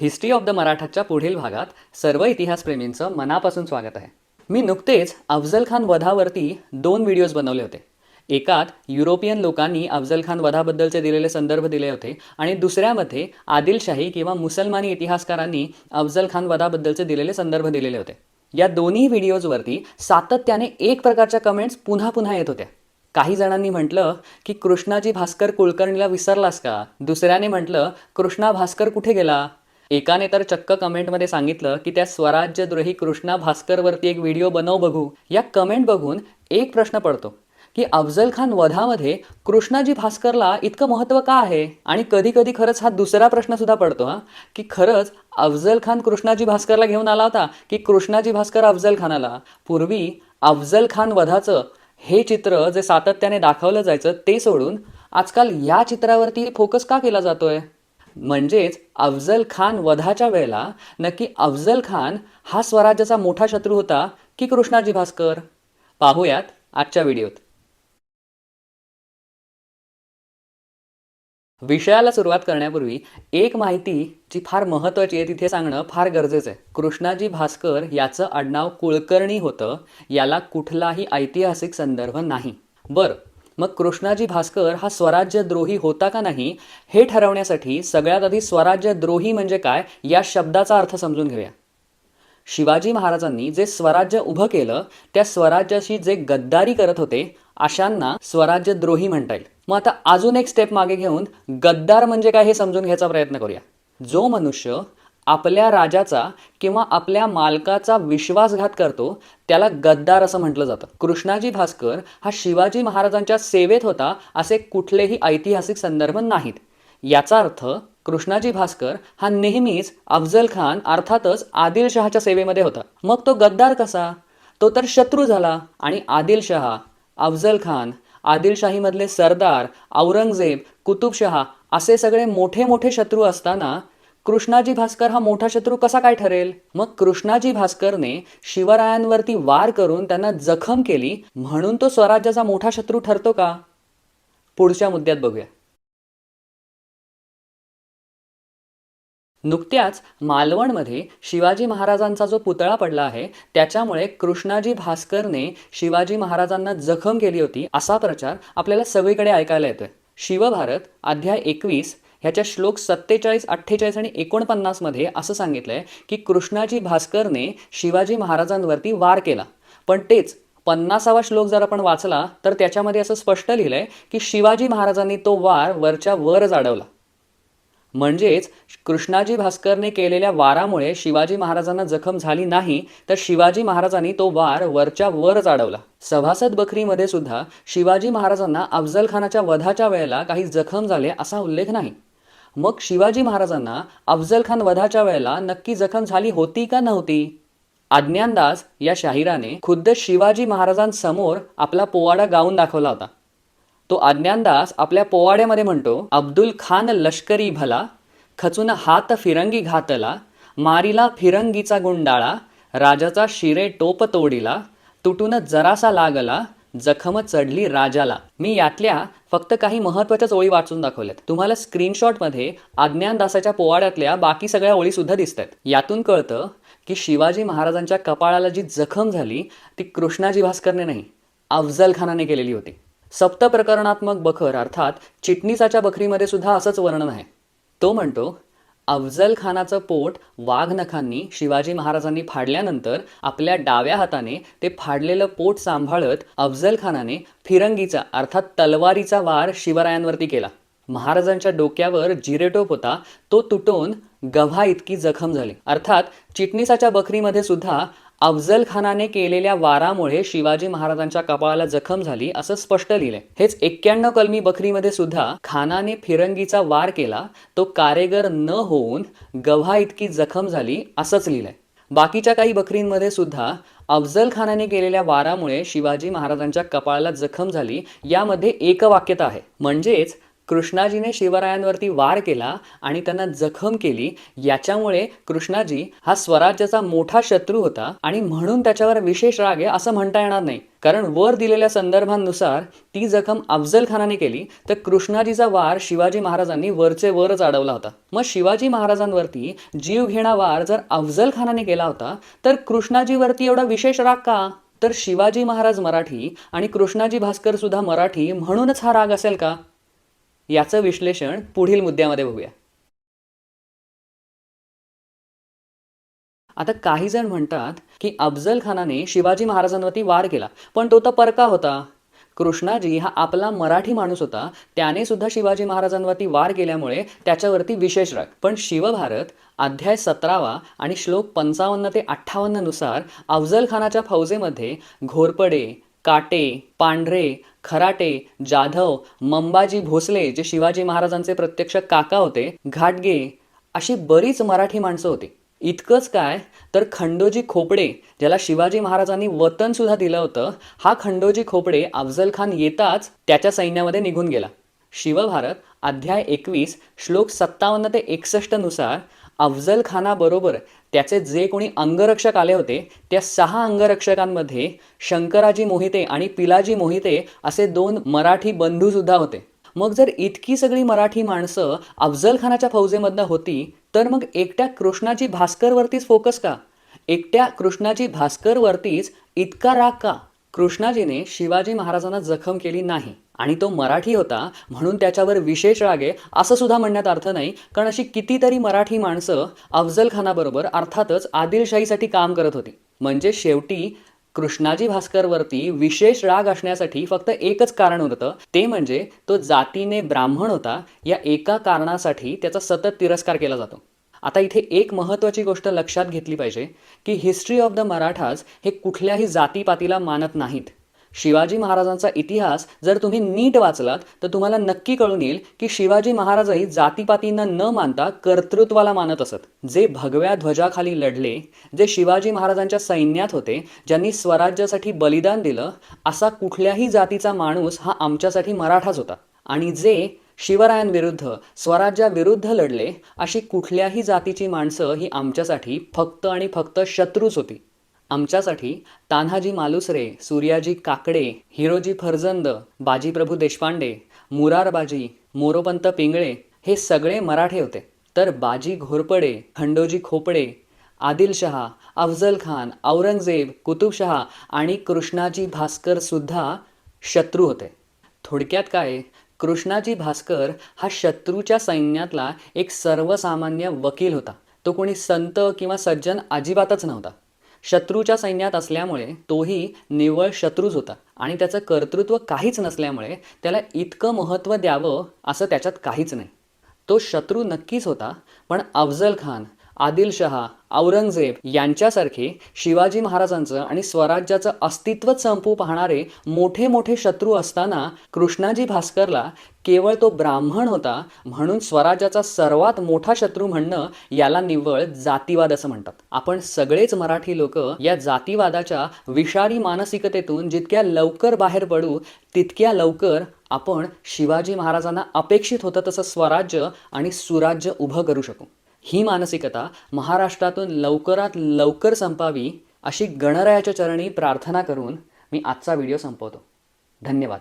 History of the मराठाच्या पुढील भागात सर्व इतिहासप्रेमींचं मनापासून स्वागत आहे. मी नुकतेच अफजल खान वधावरती दोन व्हिडिओज बनवले होते. एकात युरोपियन लोकांनी अफजल खान वधाबद्दलचे दिलेले संदर्भ दिले होते आणि दुसऱ्यामध्ये आदिलशाही किंवा मुसलमानी इतिहासकारांनी अफजल खान वधाबद्दलचे दिलेले संदर्भ दिलेले होते. या दोन्ही व्हिडिओजवरती सातत्याने एक प्रकारच्या कमेंट्स पुन्हा पुन्हा येत होत्या. काही जणांनी म्हटलं की कृष्णाजी भास्कर कुलकर्णीला विसरलास का? दुसऱ्याने म्हटलं कृष्णा भास्कर कुठे गेला? एकाने तर चक्क कमेंटमध्ये सांगितलं की त्या स्वराज्यद्रोही कृष्णा भास्करवरती एक व्हिडिओ बनव बघू. या कमेंट बघून एक प्रश्न पडतो की अफजल खान वधामध्ये कृष्णाजी भास्करला इतकं महत्त्व का आहे? आणि कधी कधी खरंच हा दुसरा प्रश्न सुद्धा पडतो हा की खरंच अफजल खान कृष्णाजी भास्करला घेऊन आला होता की कृष्णाजी भास्कर अफजल खानाला? पूर्वी अफजल खान वधाचं हे चित्र जे सातत्याने दाखवलं जायचं ते सोडून आजकाल या चित्रावरती फोकस का केला जातोय? म्हणजेच अफजल खान वधाच्या वेळेला नक्की अफजल खान हा स्वराज्याचा मोठा शत्रू होता की कृष्णाजी भास्कर? पाहूयात आजच्या व्हिडिओत. विषयाला सुरुवात करण्यापूर्वी एक माहिती जी फार महत्त्वाची आहे तिथे सांगणं फार गरजेचं आहे. कृष्णाजी भास्कर याचं आडनाव कुलकर्णी होतं याला कुठलाही ऐतिहासिक संदर्भ नाही. बरं मग कृष्णाजी भास्कर हा स्वराज्यद्रोही होता का नाही हे ठरवण्यासाठी सगळ्यात आधी स्वराज्यद्रोही म्हणजे काय या शब्दाचा अर्थ समजून घेऊया. शिवाजी महाराजांनी जे स्वराज्य उभं केलं त्या स्वराज्याशी जे गद्दारी करत होते अशांना स्वराज्यद्रोही म्हणता येईल. मग आता अजून एक स्टेप मागे घेऊन गद्दार म्हणजे काय हे समजून घ्यायचा प्रयत्न करूया. जो मनुष्य आपल्या राजाचा किंवा आपल्या मालकाचा विश्वासघात करतो त्याला गद्दार असं म्हटलं जातं. कृष्णाजी भास्कर हा शिवाजी महाराजांच्या सेवेत होता असे कुठलेही ऐतिहासिक संदर्भ नाहीत. याचा अर्थ कृष्णाजी भास्कर हा नेहमीच अफजल खान अर्थातच आदिलशहाच्या सेवेमध्ये होता. मग तो गद्दार कसा? तो तर शत्रू झाला आणि आदिलशहा अफजल खान आदिलशाहीमधले सरदार औरंगजेब कुतुबशहा असे सगळे मोठे मोठे शत्रू असताना कृष्णाजी भास्कर हा मोठा शत्रू कसा काय ठरेल? मग कृष्णाजी भास्करने शिवरायांवरती वार करून त्यांना जखम केली म्हणून तो स्वराज्याचा मोठा शत्रू ठरतो का? पुढच्या मुद्द्यात बघूया. नुकत्याच मालवणमध्ये शिवाजी महाराजांचा जो पुतळा पडला आहे त्याच्यामुळे कृष्णाजी भास्करने शिवाजी महाराजांना जखम केली होती असा प्रचार आपल्याला सगळीकडे ऐकायला येतोय. शिवभारत अध्याय एकवीस ह्याच्या श्लोक सत्तेचाळीस अठ्ठेचाळीस आणि एकोणपन्नासमध्ये असं सांगितलंय की कृष्णाजी भास्करने शिवाजी महाराजांवरती वार केला. पण तेच पन्नासावा श्लोक जर आपण वाचला तर त्याच्यामध्ये असं स्पष्ट लिहिलंय की शिवाजी महाराजांनी तो वार वरच्या वर जाडवला. म्हणजेच कृष्णाजी भास्करने केलेल्या वारामुळे शिवाजी महाराजांना जखम झाली नाही तर शिवाजी महाराजांनी तो वार वरच्या वर जाडवला. सभासद बखरीमध्ये सुद्धा शिवाजी महाराजांना अफजल खानाच्या वधाच्या वेळेला काही जखम झाले असा उल्लेख नाही. मग शिवाजी महाराजांना अफजल खान वधाच्या वेळेला नक्की जखम झाली होती का नव्हती? अज्ञानदास या शाहिराने खुद्द शिवाजी महाराजांसमोर आपला पोवाडा गाऊन दाखवला होता. तो अज्ञानदास आपल्या पोवाड्यामध्ये म्हणतो अब्दुल खान लष्करी भला खचून हात फिरंगी घातला मारिला फिरंगीचा गुंडाळा राजाचा शिरे टोप तोडिला तुटून जरासा लागला जखम चढली राजाला. मी यातल्या फक्त काही महत्वाच्याच ओळी वाचून दाखवल्यात. तुम्हाला स्क्रीनशॉटमध्ये अज्ञानदासाच्या पोवाड्यातल्या बाकी सगळ्या ओळी सुद्धा दिसत आहेत यातून कळतं की शिवाजी महाराजांच्या कपाळाला जी जखम झाली ती कृष्णाजी भास्करने नाही अफजल खानाने केलेली होती. सप्त प्रकरणात्मक बखर अर्थात चिटणीसाच्या बखरीमध्ये सुद्धा असंच वर्णन आहे. तो म्हणतो अफजल खानाचं पोट वाघनखांनी शिवाजी महाराजांनी फाडल्यानंतर आपल्या डाव्या हाताने ते फाडलेलं पोट सांभाळत अफजल खानाने फिरंगीचा अर्थात तलवारीचा वार शिवरायांवरती केला. महाराजांच्या डोक्यावर जिरेटोप होता. तो तुटून गव्हा इतकी जखम झाली. अर्थात चिटणीसाच्या बकरीमध्ये सुद्धा अफजल खानाने केलेल्या वारामुळे शिवाजी महाराजांच्या कपाळाला जखम झाली असं स्पष्ट लिहिलंय. हेच एक्क्याण्णव कलमी बखरीमध्ये सुद्धा खानाने फिरंगीचा वार केला तो कारेगर न होऊन गव्हा इतकी जखम झाली असंच लिहिलंय. बाकीच्या काही बकरींमध्ये सुद्धा अफजल खानाने केलेल्या वारामुळे शिवाजी महाराजांच्या कपाळाला जखम झाली यामध्ये एकवाक्यता आहे. म्हणजेच कृष्णाजीने शिवरायांवरती वार केला आणि त्यांना जखम केली. याच्यामुळे कृष्णाजी हा स्वराज्याचा मोठा शत्रू होता आणि म्हणून त्याच्यावर विशेष राग आहे असं म्हणता येणार नाही. कारण वर दिलेल्या संदर्भांनुसार ती जखम अफजल खानाने केली. तर कृष्णाजीचा वार शिवाजी महाराजांनी वरचे वरच अडवला होता. मग शिवाजी महाराजांवरती जीव घेणा वार जर अफजल खानाने केला होता तर कृष्णाजीवरती एवढा विशेष राग का? तर शिवाजी महाराज मराठी आणि कृष्णाजी भास्कर सुद्धा मराठी म्हणूनच हा राग असेल का? याचं विश्लेषण पुढील मुद्द्यामध्ये बघूया. आता काही जण म्हणतात की अफजल खानाने शिवाजी महाराजांवरती वार केला पण तो तर परका होता. कृष्णाजी हा आपला मराठी माणूस होता त्याने सुद्धा शिवाजी महाराजांवरती वार केल्यामुळे त्याच्यावरती विशेष राग. पण शिवभारत अध्याय सतरावा आणि श्लोक पंचावन्न ते अठ्ठावन्ननुसार अफजल खानाच्या फौजेमध्ये घोरपडे काटे पांढरे खराटे जाधव मंबाजी भोसले जे शिवाजी महाराजांचे प्रत्यक्ष काका होते घाटगे अशी बरीच मराठी माणसं होती. इतकंच काय तर खंडोजी खोपडे ज्याला शिवाजी महाराजांनी वतन सुद्धा दिलं होतं हा खंडोजी खोपडे अफजल खान येताच त्याच्या सैन्यामध्ये निघून गेला. शिवभारत अध्याय एकवीस श्लोक सत्तावन्न ते एकसष्टनुसार अफजल खानाबरोबर त्याचे जे कोणी अंगरक्षक आले होते त्या सहा अंगरक्षकांमध्ये शंकराजी मोहिते आणि पिलाजी मोहिते असे दोन मराठी बंधूसुद्धा होते. मग जर इतकी सगळी मराठी माणसं अफजल खानाच्या फौजेमधनं होती तर मग एकट्या कृष्णाजी भास्करवरतीच फोकस का? एकट्या कृष्णाजी भास्करवरतीच इतका राग का? कृष्णाजीने शिवाजी महाराजांना जखम केली नाही. आणि तो मराठी होता म्हणून त्याच्यावर विशेष राग आहे असं सुद्धा म्हणण्यात अर्थ नाही. कारण अशी कितीतरी मराठी माणसं अफजल खानाबरोबर अर्थातच आदिलशाहीसाठी काम करत होती. म्हणजे शेवटी कृष्णाजी भास्करवरती विशेष राग असण्यासाठी फक्त एकच कारण होतं. ते म्हणजे तो जातीने ब्राह्मण होता या एका कारणासाठी त्याचा सतत तिरस्कार केला जातो. आता इथे एक महत्त्वाची गोष्ट लक्षात घेतली पाहिजे की हिस्ट्री ऑफ द मराठाज हे कुठल्याही जातीपातीला मानत नाहीत. शिवाजी महाराजांचा इतिहास जर तुम्ही नीट वाचलात तर तुम्हाला नक्की कळून येईल की शिवाजी महाराजही जातीपातींना न मानता कर्तृत्वाला मानत असत. जे भगव्या ध्वजाखाली लढले जे शिवाजी महाराजांच्या सैन्यात होते ज्यांनी स्वराज्यासाठी बलिदान दिलं असा कुठल्याही जातीचा माणूस हा आमच्यासाठी मराठाच होता. आणि जे शिवरायांविरुद्ध स्वराज्याविरुद्ध लढले अशी कुठल्याही जातीची माणसं ही आमच्यासाठी फक्त आणि फक्त शत्रूच होती. आमच्यासाठी तान्हाजी मालुसरे सूर्याजी काकडे हिरोजी फर्जंद बाजीप्रभू देशपांडे मुरारबाजी मोरोपंत पिंगळे हे सगळे मराठे होते. तर बाजी घोरपडे खंडोजी खोपडे आदिलशहा अफजल खान औरंगजेब कुतुबशहा आणि कृष्णाजी भास्कर सुद्धा शत्रू होते. थोडक्यात काय? कृष्णाजी भास्कर हा शत्रूच्या सैन्यातला एक सर्वसामान्य वकील होता. तो कोणी संत किंवा सज्जन अजिबातच नव्हता. शत्रूच्या सैन्यात असल्यामुळे तोही निव्वळ शत्रूच होता. आणि त्याचं कर्तृत्व काहीच नसल्यामुळे त्याला इतकं महत्त्व द्यावं असं त्याच्यात काहीच नाही. तो शत्रू नक्कीच होता पण अफजल खान आदिलशहा औरंगजेब यांच्यासारखे शिवाजी महाराजांचं आणि स्वराज्याचं अस्तित्वच संपू पाहणारे मोठे मोठे शत्रू असताना कृष्णाजी भास्करला केवळ तो ब्राह्मण होता म्हणून स्वराज्याचा सर्वात मोठा शत्रू म्हणणं याला निव्वळ जातीवाद असं म्हणतात. आपण सगळेच मराठी लोक या जातीवादाच्या विषारी मानसिकतेतून जितक्या लवकर बाहेर पडू तितक्या लवकर आपण शिवाजी महाराजांना अपेक्षित होतं तसं स्वराज्य आणि सुराज्य उभं करू शकू. ही मानसिकता महाराष्ट्रातून लवकरात लवकर संपावी अशी गणरायाच्या चरणी प्रार्थना करून मी आजचा व्हिडिओ संपवतो. धन्यवाद.